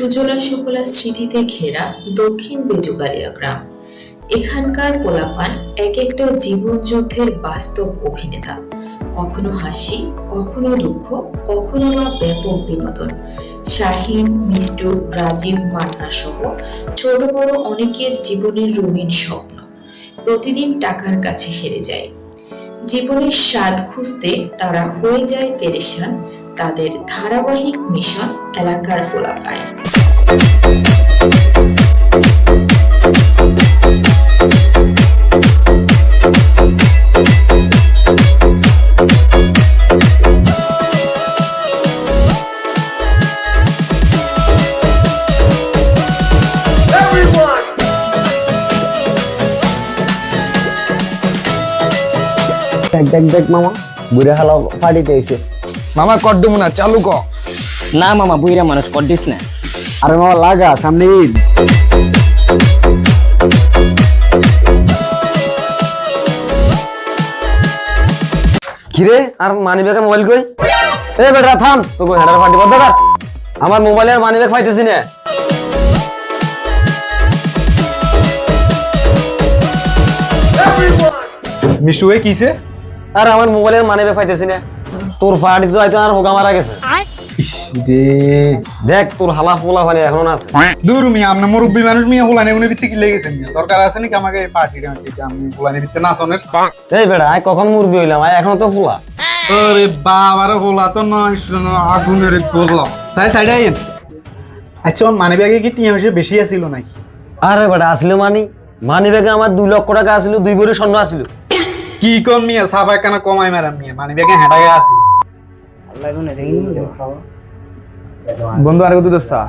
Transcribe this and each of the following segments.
সুজলা সুফলা স্মৃতিতে ঘেরা দক্ষিণ বেজুগালিয়া গ্রাম। এখানকার পোলাপান এক একটা জীবন যুদ্ধের বাস্তব অভিনেতা। কখনো হাসি, কখনো দুঃখ, কখনো বা ব্যাপক বিনোদন। শাহিন, মিষ্টু, রাজীব, মান্না সহ ছোট বড় অনেকের জীবনের রঙিন স্বপ্ন প্রতিদিন টাকার কাছে হেরে যায়। জীবনের স্বাদ খুঁজতে তারা হয়ে যায় পেরেশান, তাদের ধারাবাহিক মিশন এলাকার ফোলাপায় দেখ দেখ দেখ মামা। বুড়ে হালা ফাটিতে এসে মামা কড্ডুম না চালু ক না মামা বুইরা মানুষ কর দিস না। আরে মামা লাগা সামনে ঈদ। কিরে আর মানি ব্যাগে মোবাইল কই? এ বেটা থাম। তোকে হেডার ফাটি বদ্ধ কর আমার মোবাইলে আর মানি ব্যাগ পাইতেছি না। মিশু এ কিসে? আর আমার মোবাইলের মানি ব্যাগ পাইতেছি না। তোর ফাটি তো হয়তো আর হোগা মারা গেছে। ইস দেখ তোর হালা ফোলা ফানি এখনও আছে। দূর মিয়া আপনি মুরব্বী মানুষ মিয়া হুলানি উনি ভিত্তি দরকার আছে নাকি আমাকে পার্টি আমি হুলানি ভিত্তি নাচনের এই বেটা আয় কখন মুরবি হইলাম? আয় এখনও তো ফোলা। আরে বাবার হোলা তো নয় শোনো, আগুনের গোলা সাই সাইডে আইন আচ্ছা মানি ব্যাগে কি টিয়া হিসেবে বেশি আসিল নাকি? আরে বেটা আসলে মানি। মানি ব্যাগে আমার দুই লক্ষ টাকা আসলো দুই ভরি স্বর্ণ আসলো কি কম মিয়া? সাফা কেন কমাই মারাম মিয়া? মানি ব্যাগে হেঁটাগে আসি বন্ধু আর কত দোস্তা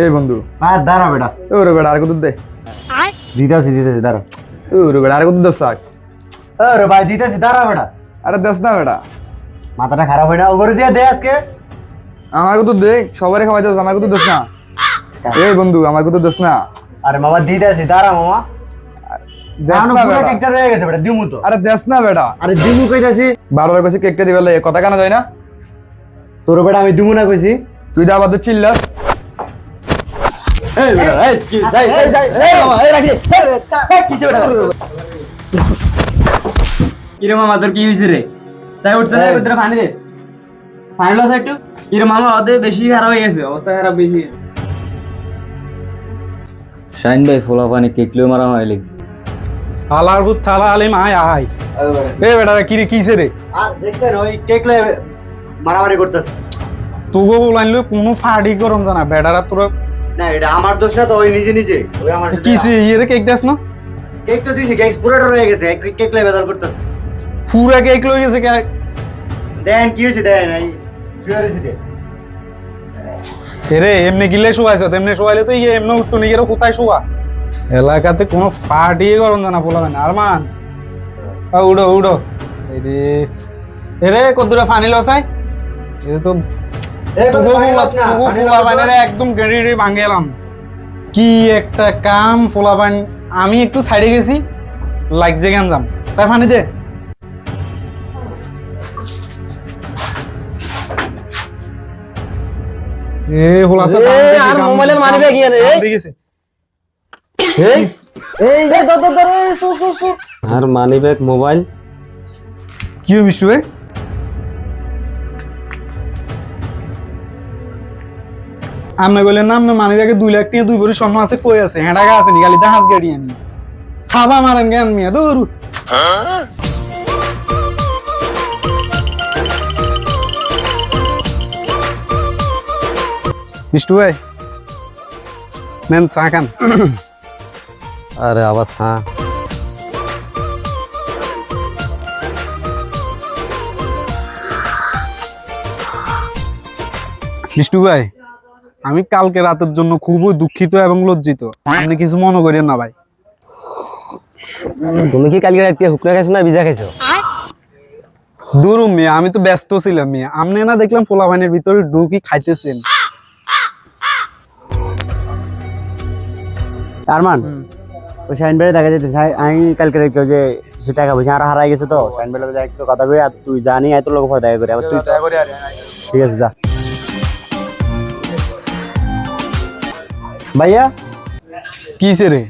এই বন্ধু। আর দাঁড়া বেটা। ওরে বেড়া আর কত দে। দিতেছি দিতেছি দাঁড়া। ওরে বেড়া আর কত দোস্তা আরে ভাই দিতেছি দাঁড়া বেটা। আরে দেস না বেটা। মাথাটা খারাপ হয় না? ওপরে দিয়ে দে আজকে। আমার কত দে সবারই খাওয়াই দোস আমার কত দোস না। এই বন্ধু আমার কত দোস না। আরে মামা দিতেছি দাঁড়া মামা। কেকটা রয়ে গেছে বেটা দিমু তো। আরে দেস না বেটা। আরে দিমু কইতাছি? বারোর কাছে কেকটা দিবে লাগে কথা কেন যায় না? তোর বেটা আমি দিমু না কইছি। তুই তো আবার চিল্লাস। এই বেটা এই কি যাই যাই যাই এই মামা এই রাখি। কিসে বেটা? ইরে মামা তোর কি হয়েছে রে? চাই উঠছে না ভিতরে পানি দে। পানি লো একটু? ইরে মামা ওদের বেশি খারাপ হয়ে গেছে অবস্থা খারাপ বেশি শাইন ভাই ফোলা পানি কেকলেও মারা হয় লিখছে। হালার ভূত থালা আলিম আয় আয়। এ বেটা কি রে কিসে রে? আর দেখছেন ওই কেক লয়ে মারামারি করতেছে। তোগো বলাইলো কোনো ফাড়ি গরম জানা বেটারা তোরা না এটা আমার দোষ না তো ওই নিজে নিজে। ওই আমার কিসে ইয়ে কেক দেস না? কেক তো দিছি কেক পুরোটা রয়ে গেছে কেক লয়ে বেদাল করতেছে। পুরা কেক লই গেছে কে? দেন কি হয়েছে দেন এই শুয়ে রয়েছে দে এরে এমনি গিলে শুয়াইছ তেমনি শুয়াইলে তো ইয়ে এমনি উঠতো নিজের কোথায় শুয়া? এলাকাতে কোনো ফাটি গরম জানা পোলা না আর মান। উড়ো উড়ো। এরে এরে কদ্দুরা ফানি লসাই এ তো এই কথা তুগো পানি ফুলা লস না, তুগো পানি ফুলা লস না। পানিরে একদম গেড়ি ভাঙে এলাম। কি একটা কাম ফুলা পানি। আমি একটু সাইডে গেছি লাগছে গান যাম। চাই ফানি দে। এ হোলা তো আর মোবাইলের মানি রে। দেখেছে। এই এই যে দর এই, সু সু সু আর মানি ব্যাগ মোবাইল কি মিষ্টু ভাই আপনি বললেন না আপনার মানি ব্যাগে দুই লাখ টাকা দুই ভরি স্বর্ণ আছে কই আছে? হেঁটাগা আছে নি গালিতে হাঁস গাড়ি আমি সাবা মারেন জ্ঞান মিয়া? দূর মিষ্টু ভাই নেন চা খান। আরে আবার সা। মিষ্টু ভাই আমি কালকে রাতের জন্য খুবই দুঃখিত এবং লজ্জিত। আপনি কিছু মনে করেন না ভাই। তুমি কি কালকে রাতে হুকনা খাইছো না ভিজা খাইছো? দূর মেয়ে আমি তো ব্যস্ত ছিলাম মেয়ে। আপনি না দেখলাম পোলাভানের ভিতরে ঢুকি খাইতেছেন। আরমান ওই শাইন বেড়ে দেখা যেতে আমি কালকে দেখতে যে কিছু টাকা পয়সা আর হারাই গেছে তো শাইন বেড়ে একটু কথা কই আর তুই জানি এত লোক পরে দেখা করে আবার তুই ঠিক আছে যা ভাইয়া কিসে রে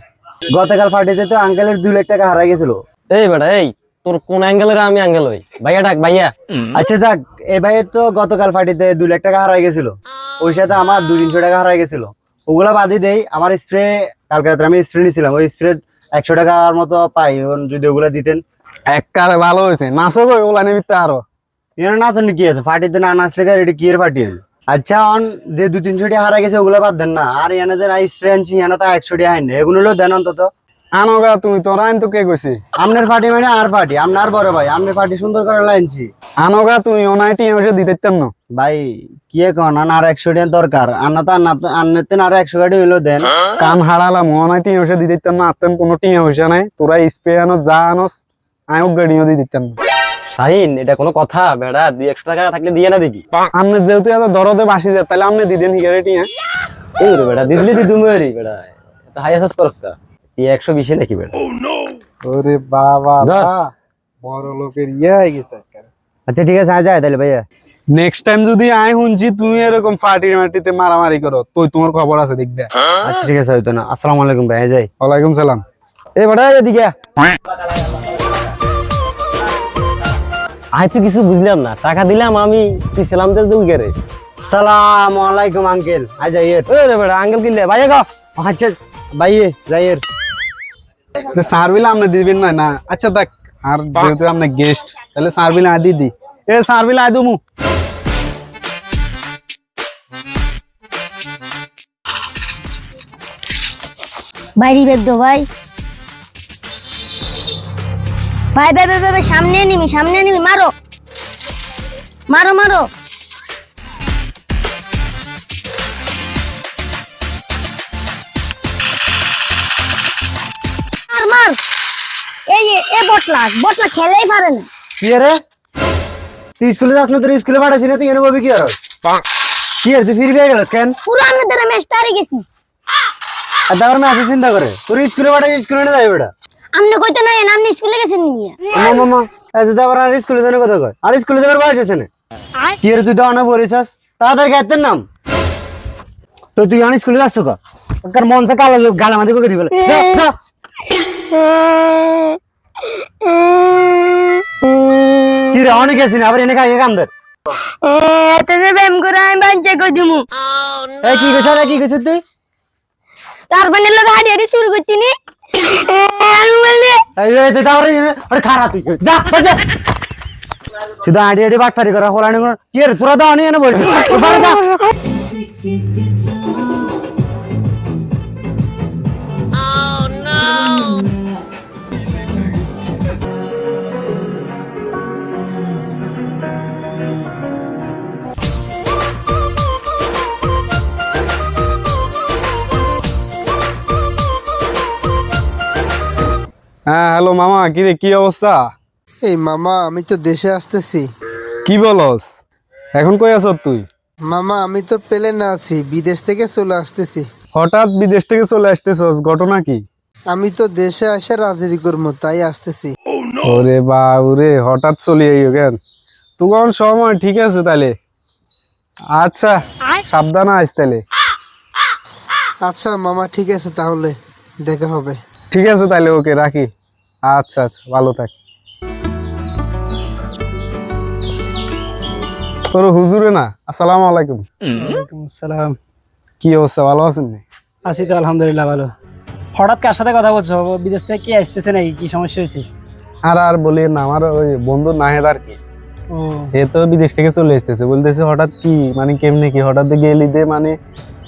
গতকাল পার্টিতে তো আঙ্কেলের দুই লাখ টাকা হারাই গেছিল এই বেটা এই তোর কোন অ্যাঙ্গেলের আমি অ্যাঙ্গেল হই ভাইয়া ডাক ভাইয়া আচ্ছা যাক এ ভাইয়ের তো গতকাল পার্টিতে দুই লাখ টাকা হারাই গেছিল ওই সাথে আমার দুই তিনশো টাকা হারাই গেছিল ওগুলা বাদই দেই আমার স্প্রে কালকে রাত্রে আমি স্প্রে নিয়েছিলাম ওই স্প্রে একশো টাকার মতো পাই যদি ওগুলা দিতেন। এক কারে ভালো হয়েছে। নাচো গো ওগুলা নিমিত্তে আরও। এর না তো কি আছে? পার্টিতে না নাচলে এটা কি এর পার্টি আচ্ছা অন যে দু তিনশো টাকা হারাই গেছে ওগুলা বাদ দেন না। আর এনে যে স্প্রে আনছি এনে তো একশো টাকা আইন এগুলো হলো দেন অন্তত। আনো গা তুমি তোর আইন তো কে কইছি? আপনার পার্টি মানে আর পার্টি আপনার বড় ভাই আপনার পার্টি সুন্দর করে লাইনছি। আনো গা তুমি অনাইটি এসে দিতে দিতাম না। ভাই কি কন? আর একশো টাকা দরকার। আন্না তো আন্নাতে আর একশো গাড়ি হইল দেন। কান হারালাম অনাইটি এসে দিতে দিতাম না আত্মেন কোনো টিয়া হইছে নাই। তোরা স্প্রে আনো যা আনোস আয়ও গাড়িও দিয়ে দিতাম না। শাহিন এটা কোনো কথা বেড়া দুই একশো টাকা থাকলে দিয়ে না দেখি আমনে যেহেতু এত দরদে বাসি যায় তাহলে আপনি দিদেন হিগারে টিয়া এই রে বেটা দিদিলি দি তুমি রে বেটা তো হাই আসাস করস কা? এই একশো বিশে নাকি বেটা ওরে বাবা বড় লোকের ইয়ে হয়ে গেছে আচ্ছা ঠিক আছে আয় যায় তাহলে ভাইয়া। নেক্সট টাইম যদি আয় শুনছি তুমি এরকম পার্টি মার্টিতে মারামারি করো তো তোমার খবর আছে দেখবে আচ্ছা ঠিক আছে হয়তো না। আসসালামু আলাইকুম ভাই যাই। ওয়ালাইকুম সালাম। এই বেটা এদিকে আয়। আয় তো কিছু বুঝলাম না টাকা দিলাম আমি তুই সেলাম দিস দেবো কে রে? সালাম আলাইকুম আঙ্কেল আয় যাই এর। এই রে বেটা আঙ্কেল কিনলে ভাইয়া গো আচ্ছা ভাইয়ে যাই এর। যে সার্ভিলে আপনি দিবেন না না। আচ্ছা দেখ আর যেহেতু আপনি গেস্ট তাহলে সার্ভিলে আদি দি। এ সার্ভিলে আদি মু বাইরে বেদ দো ভাই। ভাই ভাই ভাই ভাই, সামনে নিমি সামনে নিমি মারো। মারো মারো। মার মার। এই এ বটলা বটলা খেলেই পারে না। কি রে? তুই স্কুলে যাস না তোর স্কুলে পাঠাচ্ছি না তুই এনে বলবি কি আর? কি আর তুই ফিরে গেল কেন? পুরো আমি তোরা ম্যাচ গেছি। আর তারপর আমি আসে চিন্তা করে। তোর স্কুলে পাঠাচ্ছি স্কুলে না যাই বেটা আমনে কইতো না আপনি স্কুলে গেছেন নিয়ে মামা মামা আচ্ছা তারপর আর স্কুলে যাবে কথা কয়। আর স্কুলে যাবার বয়স আছে না? কি রে তুই তো অনেক বলিস তাড়াতাড়ি গাইতেন নাম? তো তুই অনেক স্কুলে যাচ্ছ কা? কার মন সে কালো গালা মাঝে করে দিবলে যা যা। কি রে অনেক গেছিস আবার এনে খাইয়ে কান্দের এতে যে ব্যায়াম করে আমি বাঞ্চা কই দিমু? এই কি গেছ কি গেছ তুই? তার মানে লোক হাড়ি হাড়ি শুরু করছি নি আমি বললি এই এই তুই তারপরে আরে খারা তুই যা যা শুধু আড়ি আড়ি বাটফারি করা হলানি কোন কি রে তোরা তো অনেক এনে বলছিস বাড়ি হ্যাঁ হ্যালো মামা কি রে কি অবস্থা? এই মামা আমি তো দেশে আসতেছি। কি বলস? এখন কই আছ তুই? মামা আমি তো প্লেনে আছি বিদেশ থেকে চলে আসতেছি। হঠাৎ বিদেশ থেকে চলে আসতেছস ঘটনা কি? আমি তো দেশে আসে রাজনীতি করব তাই আসতেছি। ওরে বাবুরে হঠাৎ চলে আইও কেন? তখন সময় ঠিক আছে তাহলে? আচ্ছা সাবধানে আইস তাহলে। আচ্ছা মামা ঠিক আছে তাহলে দেখা হবে। ঠিক আছে তাহলে ওকে রাখি। আচ্ছা আচ্ছা ভালো থাক। তোর হুজুরে না? আসসালামু আলাইকুম। সালাম কি অবস্থা ভালো আছেন নি? আছি তো আলহামদুলিল্লাহ ভালো। হঠাৎ কার সাথে কথা বলছো? বিদেশ থেকে কি আসতেছে নাকি? কি সমস্যা হয়েছে? আর আর বলি না আমার ওই বন্ধু নাহেদ আর কি। ও। এ তো বিদেশ থেকে চলে আসতেছে। বলতেছে হঠাৎ কি মানে কেমনে কি? হঠাৎ গেলি দে মানে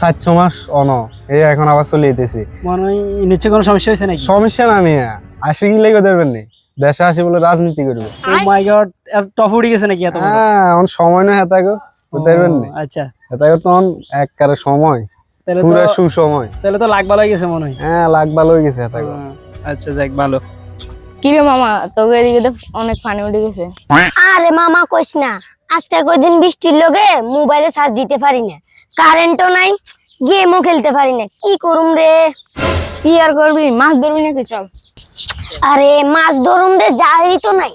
সাত ছ মাস অন। এই এখন আবার চলে যেতেছে। মনে হয় নিশ্চয় কোনো সমস্যা হয়েছে নাকি? সমস্যা না মিয়া। আসি কি লেগে দেবেন নি। দেশে আসি বলে রাজনীতি করবে। ও মাই গড এত টপ উঠে গেছে নাকি এত হ্যাঁ এখন সময় না হেতা গো বুঝতে পারবেন নি। আচ্ছা। হেতা গো তখন এক কারে সময় তাহলে তো পুরো সুসময়। তাহলে তো লাখ ভালো হয়ে গেছে মনে হয়। হ্যাঁ লাখ ভালো হয়ে গেছে হেতা গো আচ্ছা যাক ভালো। কি রে মামা তোকে এদিকে তো অনেক পানি উঠে গেছে। আরে মামা কইস না আজকে কয়দিন বৃষ্টির লগে মোবাইলে চার্জ দিতে পারি না। কারেন্টও নাই গেমও খেলতে পারি না। কি করুম রে? কি আর করবি? মাছ ধরবি নাকি? চল। আরে মাছ ধরুন দে জালই তো নাই।